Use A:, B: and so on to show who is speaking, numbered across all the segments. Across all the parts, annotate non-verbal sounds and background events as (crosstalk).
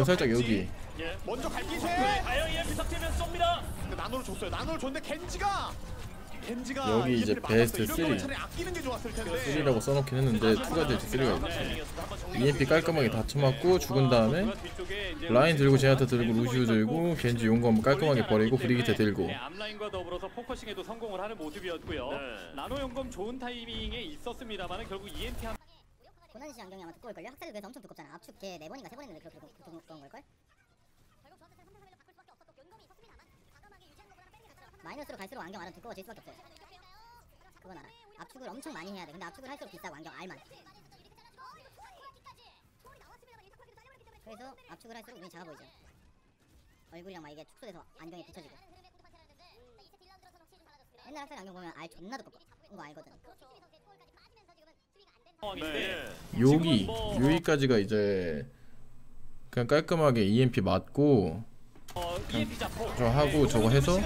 A: 이거 살짝 여기
B: 예.
C: 먼저 갈 기세.
B: 아영 EMP 삭제면 쏩니다.
C: 근데 나노를 줬어요. 나노를 줬는데 겐지가 겐지가
A: 여기 이제 베스트
C: 맞았어요. 이럴 거면
A: 쓰리.
C: 차라리 아끼는 게 좋았을 텐데.
A: 3라고 써놓긴 했는데 2가 될지 3가 될지
B: 네.
A: EMP 깔끔하게 다 쳐맞고 죽은 다음에
B: 이제
A: 라인 들고 제나타 들고 루시우 들고 겐지 용검 깔끔하게 버리고 브리기테 들고
B: 네, 앞라인과 더불어서 포커싱에도 성공을 하는 모습이었고요.
C: 네.
B: 나노 연검 좋은 타이밍에 있었습니다만 결국 EMP 한
D: 고난시 안경이 아마 두꺼울걸요? 학살에 비해서 엄청 두껍잖아 압축 걔 4번인가 3번인데 그렇게 두꺼- 두꺼운 걸걸? 마이너스로 갈수록 안경 알아 두꺼워질 수밖에 없어요. 그건 알아 압축을 엄청 많이 해야 돼. 근데 압축을 할수록 비싸고 안경 알만. 그래서 압축을 할수록 눈이 작아 보이죠. 얼굴이랑 막 이게 축소돼서 안경에 붙여지고. 옛날 학살 안경 보면 알 존나 두껍고 거 알거든.
B: 상황인데
A: 여기 여기까지가 이제 그냥 깔끔하게 EMP 맞고
B: 어, 자포
A: 저 하고 저거 해서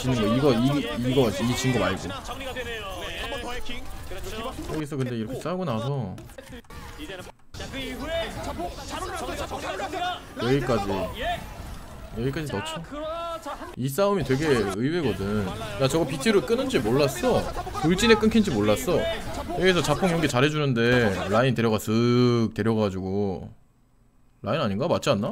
A: 지는 거 이거 이 이거 이 진 거 말고.
B: 그렇죠.
A: 여기서 근데 이렇게 싸우고 나서. 여기까지
B: 예.
A: 여기까지
B: 자,
A: 넣죠. 이 싸움이 되게 의외거든. 나 저거 BT로 끊은 줄 몰랐어. 돌진에 끊긴 줄 몰랐어. 여기서 자폭 연기 잘해주는데 라인 데려가 쓱 데려가가지고. 라인 아닌가? 맞지 않나?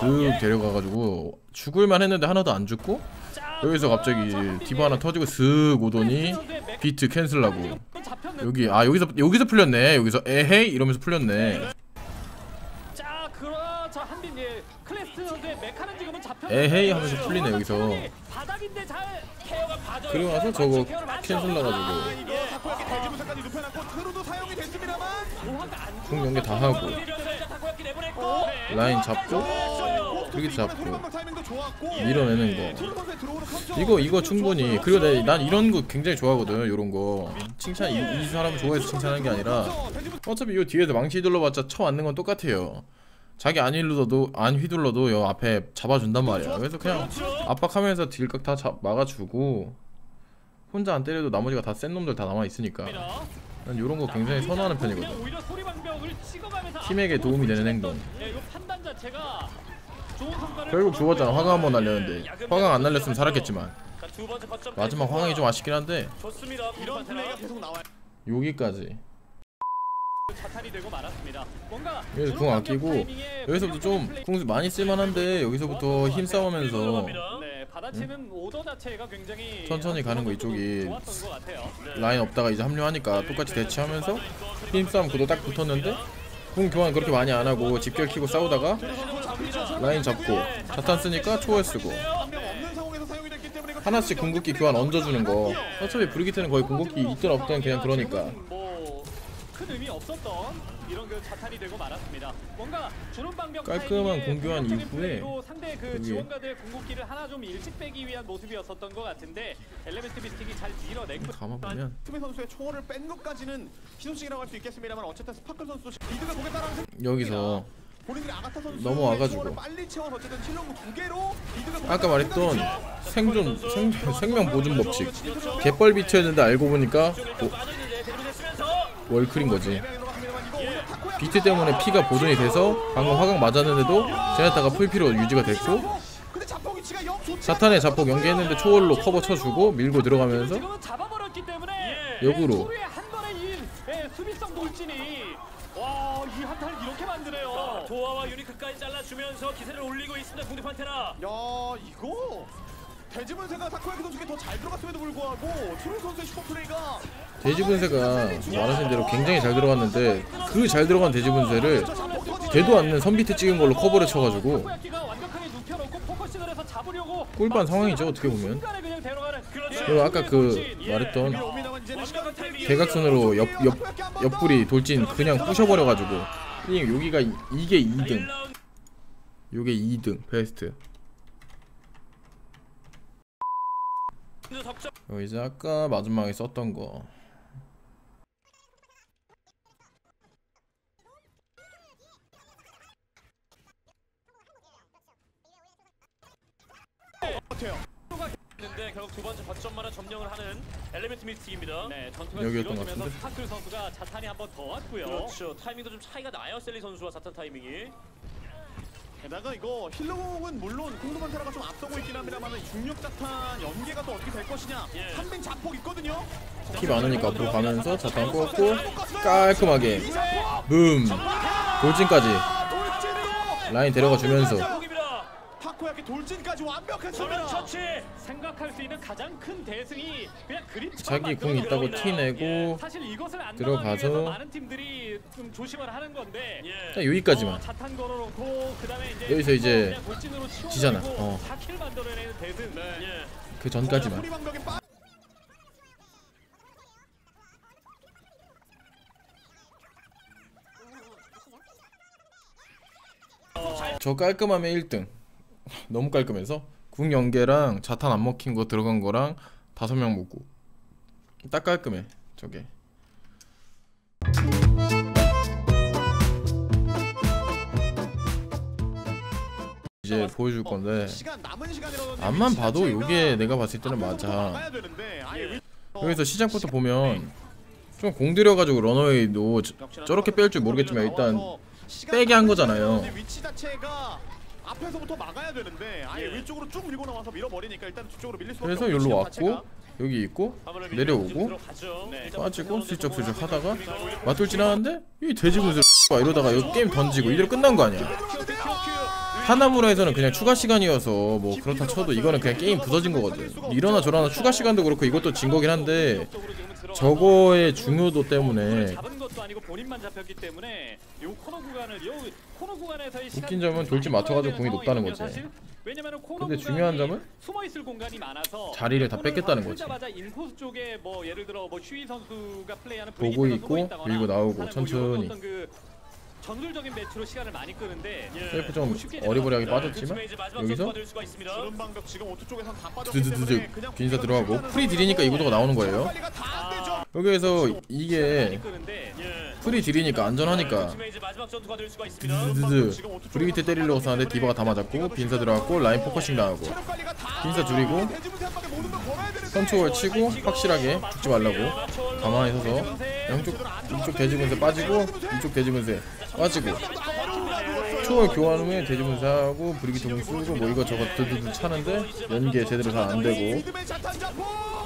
A: 쓱 데려가가지고 죽을만 했는데 하나도 안 죽고?
B: 자,
A: 여기서 갑자기 디바 하나 터지고 쓱 오더니 비트 캔슬하고. 여기 아 여기서 여기서 풀렸네. 여기서 에헤이? 이러면서 풀렸네. 에헤이 하면서 풀리네 여기서 그리고 나서 저거 캔슬
C: 아,
A: 나가지고 안궁 연계 다 하고
B: 네.
A: 라인 잡고
C: 어,
A: 여기 잡고
C: 소리방방 타이밍도 좋았고.
A: 밀어내는 거.
C: 들어오는 컨트롤
A: 이거 이거 충분히. 그리고 내, 난 이런 거 굉장히 좋아하거든 이런 거. 칭찬 이, 이 사람 좋아해서 칭찬하는 게 아니라 어차피 이 뒤에서 망치 둘러봤자 쳐 맞는 건 똑같아요. 자기 안 휘둘러도 안 휘둘러도 요 앞에 잡아준단 말이야. 그래서 그냥 압박하면서 딜각 다 잡, 막아주고 혼자 안 때려도 나머지가 다 센 놈들 다 남아 있으니까. 난 이런 거 굉장히 선호하는 편이거든. 팀에게 도움이 되는 행동. 결국 죽었잖아. 화강 한번 날렸는데.
B: 예,
A: 화강 안 날렸으면 살았겠지만. 마지막 화강이 좀 아쉽긴 한데. 여기까지. 여기서 궁 아끼고 여기서부터 좀 궁 많이 쓸만한데 여기서부터 힘싸움하면서
B: 네, 받아치는 오더 자체가 굉장히
A: 천천히 가는 거 이쪽이.
B: 네.
A: 라인 없다가 이제 합류하니까 똑같이 대치하면서 힘싸움 구도 딱 붙었는데 궁 교환 그렇게 많이 안 하고 집결 키고 싸우다가 라인 잡고 자탄 쓰니까 초월 쓰고 하나씩 궁극기 교환 얹어주는 거 어차피 브리기트는 거의 궁극기 있든 없든 그냥 그러니까
B: 뭐큰 의미 없었던 이런 그 자탄이 되고 말았습니다. 뭔가 주는 방벽
A: 깔끔한 공교환 이후에
B: 상대 그
A: 여기.
B: 지원가들 궁극기를 하나 좀 일찍 빼기 위한 모습이었었던 것 같은데 엘레멘트 비스틱이 잘 밀어냈고
A: 감아보면
C: 투비 선수의 초월을 뺀 것까지는 희소식이라고 할 수 있겠습니다만 어쨌든 스파클 선수도 리드가 보겠다라는
A: 여기서
C: 본인들이 아가타 선수
A: 넘어와가지고.
C: 빨리 채워서 어쨌든 킬로그 두 개로 리드가
A: 아까 말했던 생존 생, 생명 보존 법칙 개뻘 비트였는데 알고 보니까 뭐, 월클인 거지 비트 때문에 피가 보존이 돼서 방금 화강 맞았는데도 제네타가 풀피로 유지가 됐고
C: 근데 자폭
A: 연계했는데 초월로 커버 쳐주고 밀고 들어가면서 역으로.
B: 번의 이 한타를 이렇게 만드네요.
E: 도화와 유니크까지 잘라주면서 기세를 올리고 있습니다. 궁디 판테라.
C: 야 이거 대지분세가 타코야키 선수에게 더 잘 들어갔음에도 불구하고 트루 선수의 슈퍼플레이가
A: 돼지 분쇄가 말하신 대로 굉장히 잘 들어갔는데 그 잘 들어간 돼지 분쇄를 되도 않는 선비트 찍은 걸로 커버를 쳐가지고 꿀반 상황이죠 어떻게 보면. 그리고 아까 그 말했던 대각선으로 옆, 옆, 옆구리 돌진 그냥 부셔버려가지고. 이 여기가 이- 이게 2등.
E: 1라운드
A: 요게 2등 베스트
E: 석점.
A: 어, 이제 아까 마지막에 썼던 거
E: 있는데 결국 두 번째 거점만을 점령을 하는 엘리멘트 미스틱입니다.
B: 네, 전투가
A: 여기였던 것
B: 길어지면서
A: 같은데?
B: 스파클 선수가 자탄이 한 번 더 왔고요.
E: 그렇죠. 타이밍도 좀 차이가 나요. 셀리 선수와 사탄 타이밍이.
C: 게다가 이거 힐러공은 물론 콩도만테라가 좀 앞서고 있긴 합니다만 중력 자탄 연계가 또 어떻게 될 것이냐
E: 예.
C: 한빈 자폭 있거든요
A: 피 많으니까 앞으로 가면서 자탄 꽂고 깔끔하게 붐 돌진까지
C: 아,
A: 라인 데려가 주면서
E: 자폭입니다.
C: 타코야키 돌진까지 완벽했습니다.
E: 처치.
B: 생각할 수 있는 가장 큰 대승이 그냥 그림
A: 자기 궁 있다고 티 내고
B: 사실 이것을 안
A: 들어가서
B: 많은 팀들이 좀 조심을 하는 건데
E: 예.
A: 딱 여기까지만.
B: 어, 자탄 걸어놓고 그다음에 이제
A: 여기서 이제 지잖아. 어.
B: 4킬 만들어내는 대승.
E: 예.
A: 그 전까지만.
C: 방벽에
A: 빠저 깔끔하면 1등 너무 깔끔해서 궁 연계랑 자탄 안 먹힌 거 들어간 거랑 다섯 명 먹고. 딱 깔끔해 저게. 이제 보여줄 건데.
C: 시간 남은 시간이라도
A: 앞만 봐도 요게 내가 봤을 때는 맞아.
C: 아예. 위-
A: 여기서 시작부터 보면 좀 공들여가지고 러너웨이도 저- 저렇게 뺄 줄 모르겠지만 일단 빼게 한 거잖아요.
C: 앞에서부터 막아야 되는데 아예
E: 예.
C: 위쪽으로 쭉 밀고 나와서 밀어버리니까 일단 뒤쪽으로 밀릴 수밖에
A: 그래서 여기로 왔고. 여기 있고 내려오고.
B: 네.
A: 빠지고 슬쩍 슬쩍 하다가 맞돌진 하는데 이 돼지분수 (laughs) 이러다가 여기 게임 던지고 이대로 끝난 거 아니야. 하나무라에서는 그냥 추가 시간이어서 뭐 그렇다 쳐도 이거는 그냥 게임 부서진 거거든 이러나 저러나 추가 시간도 그렇고 이것도 진 거긴 한데 저거의 중요도 때문에 웃긴 점은 돌진 맞춰가지고 공이 높다는 거지.
B: 왜냐면 코너
A: 근데 중요한 점은
B: 숨어 있을 공간이 많아서
A: 자리를 다 뺏겠다는 거지.
B: 자마자 인코스 쪽에 뭐 예를 들어 뭐 슈이 선수가 플레이하는
A: 보고 있고, 밀고 나오고,
B: 뭐
A: 천천히.
B: 그 전술적인 매치로 시간을 많이 끄는데
E: 예.
A: 셀프 좀 어리버리하게 빠졌지만
E: 그
A: 여기서 두두두두 빈사 들어가고 프리 딜이니까 이 구도가 나오는 거예요. 여기에서
B: 많이
A: 이게
E: 예.
A: 프리 딜이니까 안전하니까. 드드드. 브리 밑에 때리려고 썼는데 디바가 다 맞았고 빈사 들어갔고 라인 포커싱
C: 다
A: 빈사 줄이고 선초월 치고 확실하게 죽지 말라고. 가만히 서서 양쪽 이쪽 돼지분세 빠지고 이쪽 돼지분세 빠지고. 초월 교환 후에 돼지분세하고 브리기트 공 쓰고 뭐 이것저것 드드드 차는데 연계 제대로 잘 안 되고.
C: 리듬의 자탄 자폭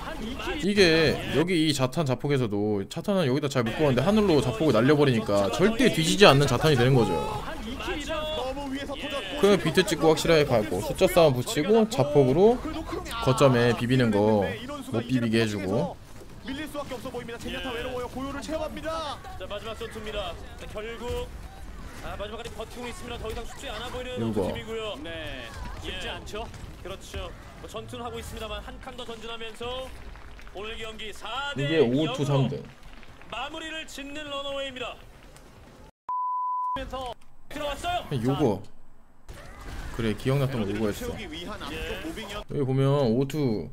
A: 이게 여기 이 자탄 자폭에서도 자탄은 여기다 잘 묶었는데 하늘로 자폭을 날려버리니까 절대 뒤지지 않는 자탄이 되는 거죠
B: 한 2킬이랑
C: 너무 위에서 터졌고
A: 그냥 비트 찍고 확실하게 가고 숫자 싸움 붙이고 자폭으로 거점에 비비는 거 못 비비게 해주고
C: 밀릴 수밖에 없어 보입니다. 젠야타 외로워요. 고요를 체험합니다.
E: 자 마지막 전투입니다. 자, 결국 아, 마지막까지 버티고 있습니다. 더 이상 쉽지 않아 보이는. 팀이고요.
B: 네 쉽지
E: 예.
B: 않죠.
E: 그렇죠. 뭐 전투는 하고 있습니다만 한 칸 더 전진하면서 오늘 경기 4대
A: 이게 5투 3등
E: 마무리를 짓는 러너웨이입니다. 들어왔어요.
A: 요거 그래 기억났던 거 요거였어
E: 예.
A: 여기 보면 오투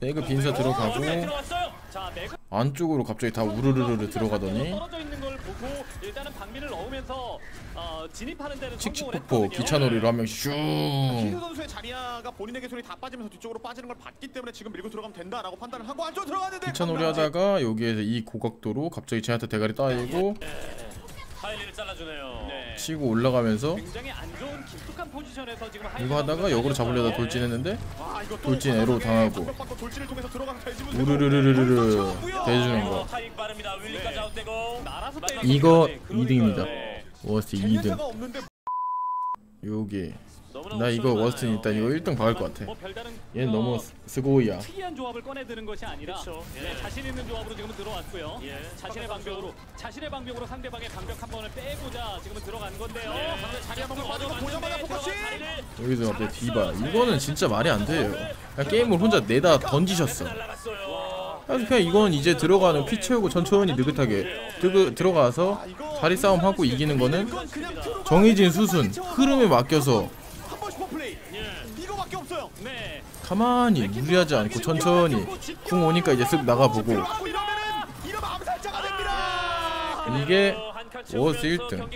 A: 배그 빈사 들어가고
B: 매그
A: 안쪽으로 갑자기 다 우르르르 들어가더니
B: 떨 어, 진입하는 데는
A: 칙칙폭포
B: 했거든요.
A: 기차놀이로 한 명씩 슝
C: 선수의 자리아가 본인에게 손이 다 빠지면서 뒤쪽으로 빠지는 걸 봤기 때문에 지금 밀고 들어가면 된다라고 판단을 하고 안쪽 들어가는데
A: 기차놀이 하다가 여기에서 이 고각도로 갑자기 쟤한테 대가리 따이고
E: 잘라주네요.
B: 네.
A: 치고 올라가면서
B: 굉장히 안 좋은 깊숙한 포지션에서 지금
A: 이거 하다가 역으로 잡으려다 돌진했는데
C: 아,
A: 돌진
C: 과감하게
A: 당하고. 우르르르르르. 대주는
E: 어,
A: 거
B: 네.
A: 이거
B: 건데, 그러니까요.
A: 2등입니다.
B: 네.
A: 워스트
C: 젠야타가
A: 2등
C: 없는데
A: 여기
E: 너무나
A: 나 이거 워스트는 일단. 이거 1등 박을 것 같아
B: 뭐 별다른
A: 얘는
B: 어,
A: 너무 스고이야
B: 특이한 조합을 꺼내드는 것이 아니라
E: 예.
B: 네, 자신 있는 조합으로 지금 들어왔고요.
E: 예.
B: 자신의 방벽으로 자신의 방벽으로 상대방의 방벽 한 번을 빼고자 지금은 들어간 건데요.
E: 예.
B: 자리 한번 얻어맞는데
C: 보자마자 포커싱!
A: 여기서 갑자기 디바 이거는 진짜 말이 안 돼요 그냥 게임을 혼자 내다 던지셨어. 그래서 그냥 이건 이제 들어가는 피 채우고 천천히 느긋하게 드, 들어가서 자리 싸움 하고 이기는 거는 정해진 수순 흐름에 맡겨서. 가만히 무리하지 않고 천천히 궁 오니까 이제 쓱 나가보고. 이게 워스
E: 채우면서
A: 1등.